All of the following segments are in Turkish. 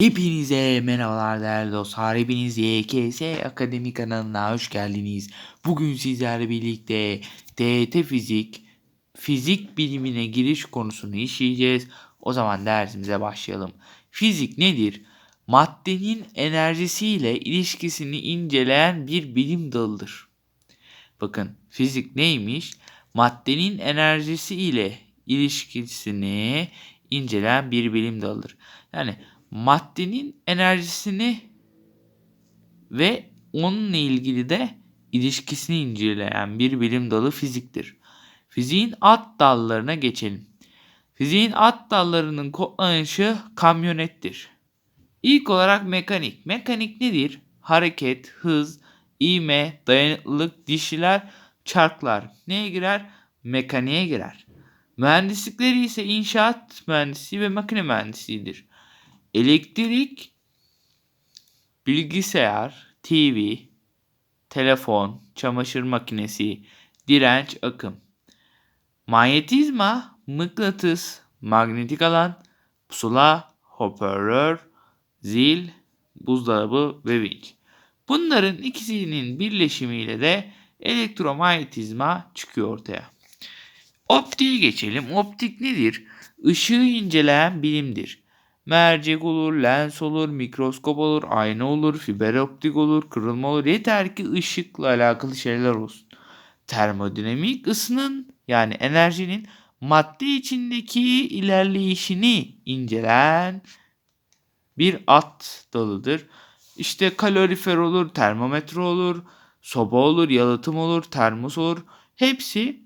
Hepinize merhabalar değerli dostlar. Hepiniz YKS Akademi kanalına hoş geldiniz. Bugün sizlerle birlikte TET Fizik, fizik bilimine giriş konusunu işleyeceğiz. O zaman dersimize başlayalım. Fizik nedir? Maddenin enerjisiyle ilişkisini inceleyen bir bilim dalıdır. Bakın fizik neymiş? Maddenin enerjisi ile ilişkisini inceleyen bir bilim dalıdır. Yani maddenin enerjisini ve onunla ilgili de ilişkisini inceleyen bir bilim dalı fiziktir. Fiziğin alt dallarına geçelim. Fiziğin alt dallarının kodlanışı kamyonettir. İlk olarak mekanik. Mekanik nedir? Hareket, hız, ivme, dayanıklılık, dişiler, çarklar. Neye girer? Mekaniğe girer. Mühendislikleri ise inşaat mühendisliği ve makine mühendisliğidir. Elektrik, bilgisayar, TV, telefon, çamaşır makinesi, direnç, akım. Manyetizma, mıknatıs, manyetik alan, pusula, hoparlör, zil, buzdolabı ve vinç. Bunların ikisinin birleşimiyle de elektromanyetizma çıkıyor ortaya. Optiğe geçelim. Optik nedir? Işığı inceleyen bilimdir. Mercek olur, lens olur, mikroskop olur, ayna olur, fiber optik olur, kırılma olur. Yeter ki ışıkla alakalı şeyler olsun. Termodinamik ısının yani enerjinin madde içindeki ilerleyişini incelen bir at dalıdır. İşte kalorifer olur, termometre olur, soba olur, yalıtım olur, termos olur. Hepsi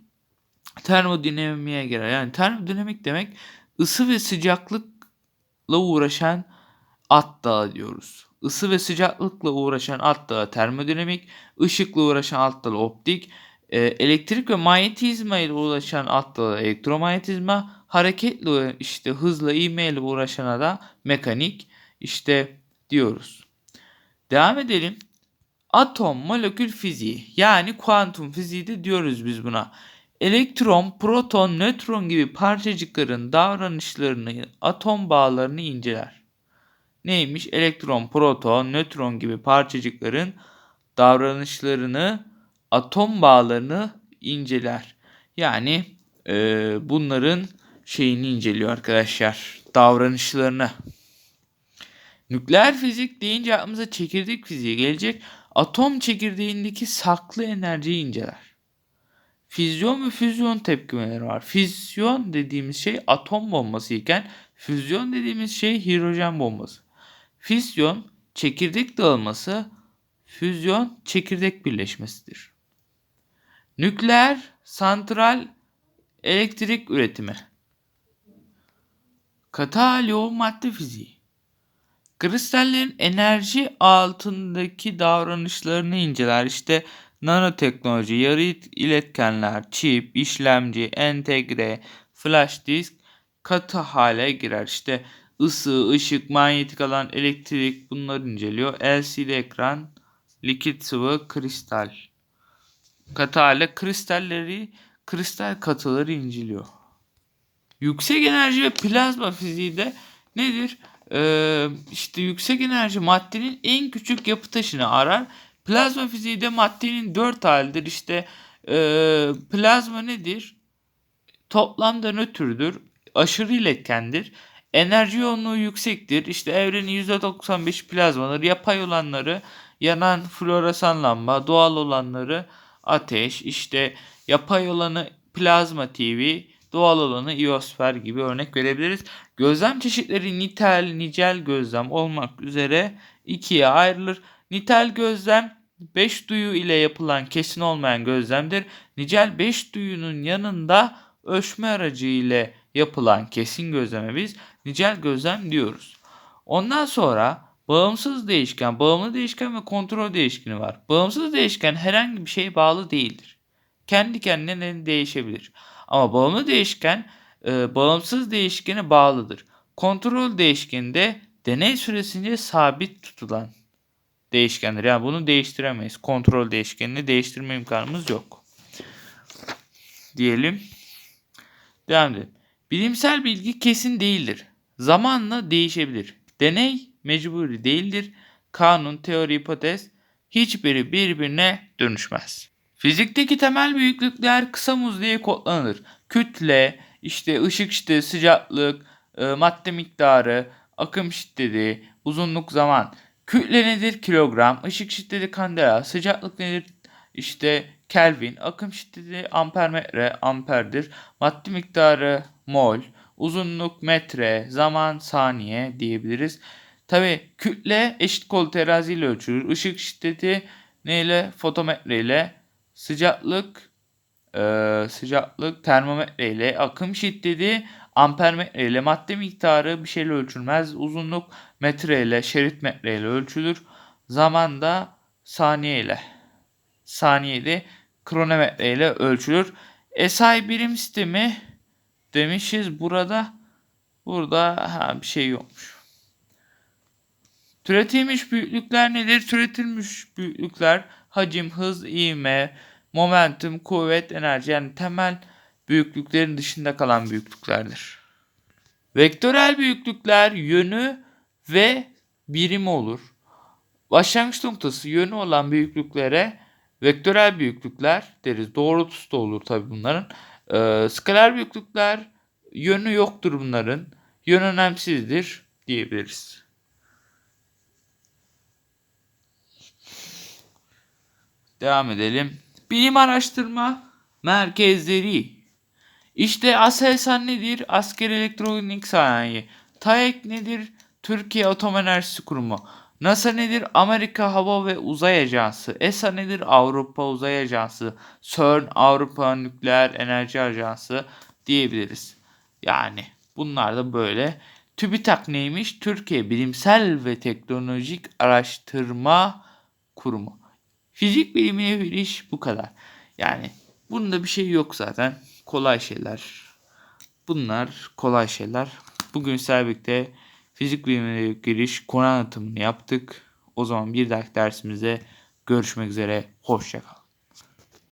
termodinamiğe girer. Yani termodinamik demek ısı ve sıcaklıkla uğraşan at dağı diyoruz. Isı ve sıcaklıkla uğraşan alt dağı termodinamik, ışıkla uğraşan alt dağı optik, e, elektrik ve manyetizma ile uğraşan alt dağı elektromanyetizma, hareketle işte hızla ivme ile uğraşana da mekanik işte diyoruz. Devam edelim. Atom molekül fiziği yani kuantum fiziği de diyoruz biz buna. Elektron, proton, nötron gibi parçacıkların davranışlarını, atom bağlarını inceler. Neymiş? Elektron, proton, nötron gibi parçacıkların davranışlarını, atom bağlarını inceler. Yani e, bunların şeyini inceliyor arkadaşlar. Davranışlarını. Nükleer fizik deyince aklımıza çekirdek fiziği gelecek. Atom çekirdeğindeki saklı enerjiyi inceler. Füzyon ve füzyon tepkimeleri var. Füzyon dediğimiz şey atom bombası iken füzyon dediğimiz şey hidrojen bombası. Füzyon çekirdek dağılması, füzyon çekirdek birleşmesidir. Nükleer santral elektrik üretimi. Katalyo madde fiziği. Kristallerin enerji altındaki davranışlarını inceler. İşte nanoteknoloji, yarı iletkenler, çip, işlemci, entegre, flash disk katı hale girer. İşte ısı, ışık, manyetik alan, elektrik bunları inceliyor. LCD ekran, likit sıvı, kristal. Katı hale kristalleri, kristal katıları inceliyor. Yüksek enerji ve plazma fiziği de nedir? Ee, işte yüksek enerji maddenin en küçük yapı taşını arar. Plazma fiziği de maddenin dört halidir. İşte e, plazma nedir? Toplamda nötrdür. Aşırı iletkendir. Enerji yoğunluğu yüksektir. İşte evrenin %95 plazmadır. Yapay olanları yanan floresan lamba, doğal olanları ateş, işte yapay olanı plazma TV, doğal olanı iyosfer gibi örnek verebiliriz. Gözlem çeşitleri nitel, nicel gözlem olmak üzere ikiye ayrılır. Nitel gözlem 5 duyu ile yapılan kesin olmayan gözlemdir. Nicel 5 duyunun yanında ölçme aracı ile yapılan kesin gözleme biz nicel gözlem diyoruz. Ondan sonra bağımsız değişken, bağımlı değişken ve kontrol değişkeni var. Bağımsız değişken herhangi bir şeye bağlı değildir. Kendi kendine değişebilir. Ama bağımlı değişken e, bağımsız değişkene bağlıdır. Kontrol değişkeni de deney süresince sabit tutulan değişkendir. Yani bunu değiştiremeyiz. Kontrol değişkenini değiştirme imkanımız yok. Diyelim. Devam edelim. Bilimsel bilgi kesin değildir. Zamanla değişebilir. Deney mecburi değildir. Kanun, teori, hipotez hiçbiri birbirine dönüşmez. Fizikteki temel büyüklükler kısa muz diye kodlanır. Kütle, işte ışık şiddeti, sıcaklık, e, madde miktarı, akım şiddeti, uzunluk zaman. Kütle nedir? Kilogram, ışık şiddeti kandela, sıcaklık nedir? İşte Kelvin, akım şiddeti ampermetre, amperdir. Madde miktarı mol, uzunluk metre, zaman saniye diyebiliriz. Tabi kütle eşit kol teraziyle ölçülür. Işık şiddeti neyle? Fotometre ile. Sıcaklık e, sıcaklık termometre ile. Akım şiddeti ampermetre ile. Madde miktarı bir şeyle ölçülmez. Uzunluk metre ile, şerit metre ile ölçülür. Zaman da saniye ile. Saniyede kronometre ile ölçülür. SI birim sistemi demişiz burada. Burada ha, bir şey yokmuş. Türetilmiş büyüklükler nedir? Türetilmiş büyüklükler hacim, hız, ivme, momentum, kuvvet, enerji yani temel büyüklüklerin dışında kalan büyüklüklerdir. Vektörel büyüklükler yönü ve birimi olur. Başlangıç noktası yönü olan büyüklüklere vektörel büyüklükler deriz. Doğrultusu da olur tabi bunların. Ee, skaler büyüklükler yönü yoktur bunların. Yön önemsizdir diyebiliriz. Devam edelim. Bilim araştırma merkezleri. İşte ASELSAN nedir? Asker Elektronik Sanayi. TAEK nedir? Türkiye Atom Enerjisi Kurumu. NASA nedir? Amerika Hava ve Uzay Ajansı. ESA nedir? Avrupa Uzay Ajansı. CERN Avrupa Nükleer Enerji Ajansı diyebiliriz. Yani bunlar da böyle. TÜBİTAK neymiş? Türkiye Bilimsel ve Teknolojik Araştırma Kurumu. Fizik bilimine bir iş bu kadar. Yani bunda bir şey yok zaten. Kolay şeyler. Bunlar kolay şeyler. Bugün Selbik'te fizik bilimine giriş konu anlatımını yaptık. O zaman bir dahaki dersimizde görüşmek üzere. Hoşçakalın.